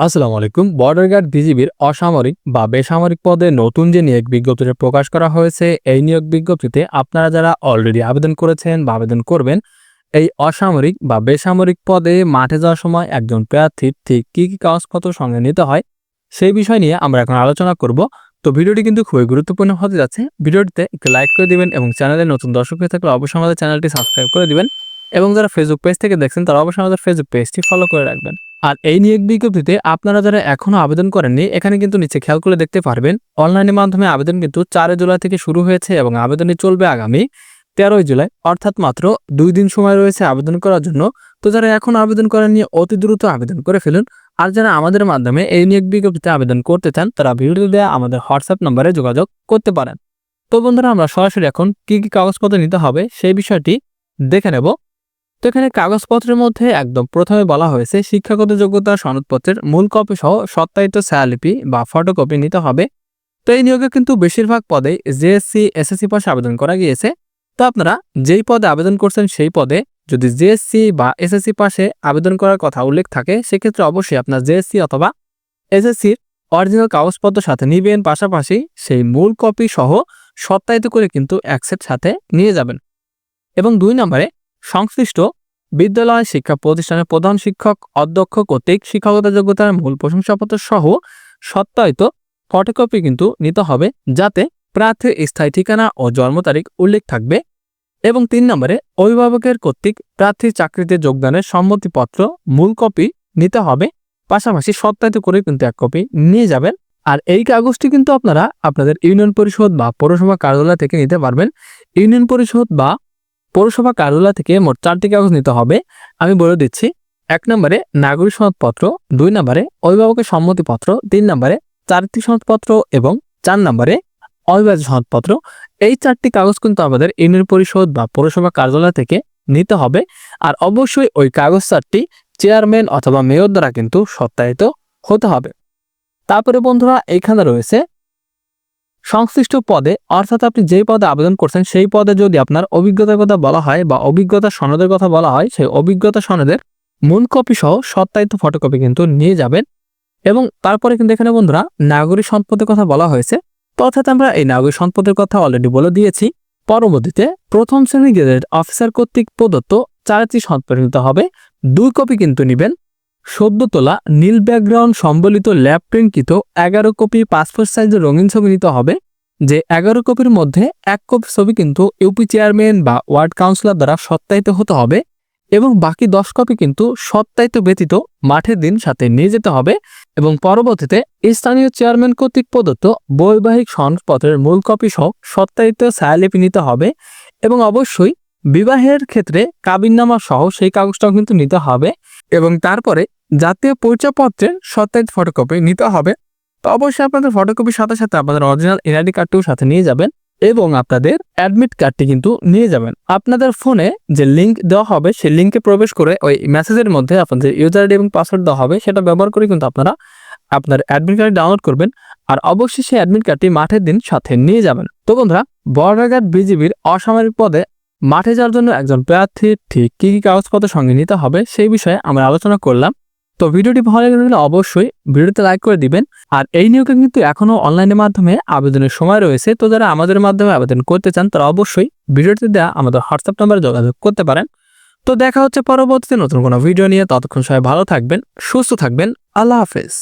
আসসালামু আলাইকুম। Border guard বিজিবির অসামরিক বা বেসামরিক পদে নতুন যে নিয়োগ বিজ্ঞপ্তিটা প্রকাশ করা হয়েছে, এই নিয়োগ বিজ্ঞপ্তিতে আপনারা যারা অলরেডি আবেদন করেছেন বা আবেদন করবেন, এই অসামরিক বা বেসামরিক পদে মাঠে যাওয়ার সময় একজন প্রার্থীর ঠিক কী কী কাগজপত্র সঙ্গে নিতে হয়, সেই বিষয় নিয়ে আমরা এখন আলোচনা করব। তো ভিডিওটি কিন্তু খুবই গুরুত্বপূর্ণ হতে যাচ্ছে। ভিডিওটিতে একটু লাইক করে দিবেন এবং চ্যানেলে নতুন দর্শক হয়ে থাকলে অবশ্যই আমাদের চ্যানেলটি সাবস্ক্রাইব করে দিবেন এবং যারা ফেসবুক পেজ থেকে দেখছেন, তারা অবশ্যই আমাদের ফেসবুক পেজটি ফলো করে রাখবেন। আর এই নিয়োগ বিজ্ঞপ্তিতে আপনারা যারা এখনও আবেদন করেননি, এখানে কিন্তু নিচে খেয়াল করে দেখতে পারবেন, অনলাইনের মাধ্যমে আবেদন কিন্তু চারই জুলাই থেকে শুরু হয়েছে এবং আবেদনই চলবে আগামী তেরোই জুলাই, অর্থাৎ মাত্র দুই দিন সময় রয়েছে আবেদন করার জন্য। তো যারা এখন আবেদন করেননি, অতি দ্রুত আবেদন করে ফেলুন। আর যারা আমাদের মাধ্যমে এই নিয়োগ বিজ্ঞপ্তিতে আবেদন করতে চান, তারা ভিডিও দেওয়া আমাদের হোয়াটসঅ্যাপ নম্বরে যোগাযোগ করতে পারেন। তো বন্ধুরা, আমরা সরাসরি এখন কি কি কাগজপত্র নিতে হবে, সেই বিষয়টি দেখে নেব। তো এখানে কাগজপত্রের মধ্যে একদম প্রথমে বলা হয়েছে, শিক্ষাগত যোগ্যতা সনদপত্রের মূল কপি সহ সত্যায়িত ছায়ালিপি বা ফটোকপি নিতে হবে। তো এই নিয়োগে কিন্তু বেশিরভাগ পদে জেএসসি এসএসসি পাশে আবেদন করা গিয়েছে। তো আপনারা যেই পদে আবেদন করছেন সেই পদে যদি জেএসসি বা এসএসসি পাশে আবেদন করার কথা উল্লেখ থাকে, সেক্ষেত্রে অবশ্যই আপনার জেএসসি অথবা এসএসসির অরিজিনাল কাগজপত্র সাথে নিবেন। পাশাপাশি সেই মূল কপি সহ সত্যায়িত করে কিন্তু অ্যাকসেপ্ট সাথে নিয়ে যাবেন। এবং দুই নম্বরে সংশ্লিষ্ট বিদ্যালয়, শিক্ষা প্রতিষ্ঠানের প্রধান শিক্ষক, অধ্যক্ষ কর্তৃক শিক্ষাগত যোগ্যতার মূল প্রশংসাপত্র সহ সত্যায়িত ফটোকপি কিন্তু নিতে হবে যাতে প্রার্থীর স্থায়ী ঠিকানা ও জন্ম তারিখ উল্লেখ থাকবে এবং তিন নম্বরে অভিভাবকের কর্তৃক প্রার্থীর চাকরিতে যোগদানের সম্মতিপত্র, মূল কপি নিতে হবে। পাশাপাশি সত্যায়িত করে কিন্তু এক কপি নিয়ে যাবেন। আর এই কাগজটি কিন্তু আপনারা আপনাদের ইউনিয়ন পরিষদ বা পৌরসভা কার্যালয় থেকে নিতে পারবেন। ইউনিয়ন পরিষদ বা পৌরসভা কার্যালয় থেকে মোট চারটি কাগজ নিতে হবে। আমি বলে দিচ্ছি, এক নম্বরে নাগরিক সনদপত্র, দুই নম্বরে অভিভাবকের সম্মতিপত্র, তিন নম্বরে চারিত্রিক সনদপত্র এবং চার নম্বরে অবিভাজ্য সনদপত্র। এই চারটি কাগজ কিন্তু আমাদের ইউনিয়ন পরিষদ বা পৌরসভা কার্যালয় থেকে নিতে হবে। আর অবশ্যই ওই কাগজ চারটি চেয়ারম্যান অথবা মেয়র দ্বারা কিন্তু সত্যায়িত হতে হবে। তারপরে বন্ধুরা, এইখানে রয়েছে সংশ্লিষ্ট পদে, অর্থাৎ আপনি যেই পদে আবেদন করছেন, সেই পদে যদি আপনার অভিজ্ঞতার কথা বলা হয় বা অভিজ্ঞতা সনদের কথা বলা হয়, সেই অভিজ্ঞতা সনদের মূল কপি সহ সত্যায়িত ফটোকপি কিন্তু নিয়ে যাবেন। এবং তারপরে কিন্তু এখানে বন্ধুরা নাগরিক সম্পদের কথা বলা হয়েছে। অর্থাৎ আমরা এই নাগরিক সম্পদের কথা অলরেডি বলে দিয়েছি। পরবর্তীতে প্রথম শ্রেণি গ্রেডের অফিসার কর্তৃক প্রদত্ত চারটি সম্পদ নিতে হবে। দুই কপি কিন্তু নেবেন। সদ্য তোলা নীল ব্যাকগ্রাউন্ড সম্বলিত ল্যাব প্রিন্টকৃত এগারো কপি পাসপোর্ট সাইজের রঙিন ছবি নিতে হবে, যে এগারো কপির মধ্যে এক কপি ছবি কিন্তু ইউপি চেয়ারম্যান বা ওয়ার্ড কাউন্সিলর দ্বারা সত্যায়িত হতে হবে এবং বাকি দশ কপি কিন্তু সত্যায়িত ব্যতীত মাঠের দিন সাথে নিয়ে যেতে হবে এবং পরবর্তীতে স্থানীয় চেয়ারম্যান কর্তৃক প্রদত্ত বৈবাহিক সনদপত্রের মূল কপি সহ সত্যায়িত ছায়ালিপি নিতে হবে এবং অবশ্যই বিবাহের ক্ষেত্রে কাবিননামা সহ সেই কাগজটাও কিন্তু নিতে হবে এবং তারপরে জাতীয় পরিচয়পত্রের সত্যায়িত ফটোকপি নিতে হবে। তো অবশ্যই আপনাদের ফটোকপির সাথে সাথে আপনাদের অরিজিনাল এনআইডি কার্ডটিও সাথে নিয়ে যাবেন এবং আপনাদের অ্যাডমিট কার্ডটি কিন্তু নিয়ে যাবেন। আপনাদের ফোনে যে লিঙ্ক দেওয়া হবে, সেই লিঙ্কে প্রবেশ করে ওই মেসেজের মধ্যে আপনাদের ইউজার আইডি এবং পাসওয়ার্ড দেওয়া হবে, সেটা ব্যবহার করে কিন্তু আপনারা আপনার অ্যাডমিট কার্ড ডাউনলোড করবেন আর অবশ্যই সেই অ্যাডমিট কার্ডটি মাঠের দিন সাথে নিয়ে যাবেন। তো বন্ধুরা বর্ডার গার্ড বিজিবির অসামরিক পদে মাঠে যাওয়ার জন্য একজন প্রার্থী ঠিক কী কী কাগজপত্র সঙ্গে নিতে হবে, সেই বিষয়ে আমরা আলোচনা করলাম। তো ভিডিওটি ভালো লাগলে অবশ্যই ভিডিওতে লাইক করে দিবেন। আর এই নিয়োগে কিন্তু এখনও অনলাইনের মাধ্যমে আবেদনের সময় রয়েছে। তো যারা আমাদের মাধ্যমে আবেদন করতে চান, তারা অবশ্যই ভিডিওটি দেওয়া আমাদের হোয়াটসঅ্যাপ নাম্বারে যোগাযোগ করতে পারেন। তো দেখা হচ্ছে পরবর্তীতে নতুন কোনো ভিডিও নিয়ে। ততক্ষণ সবাই ভালো থাকবেন, সুস্থ থাকবেন। আল্লাহ হাফেজ।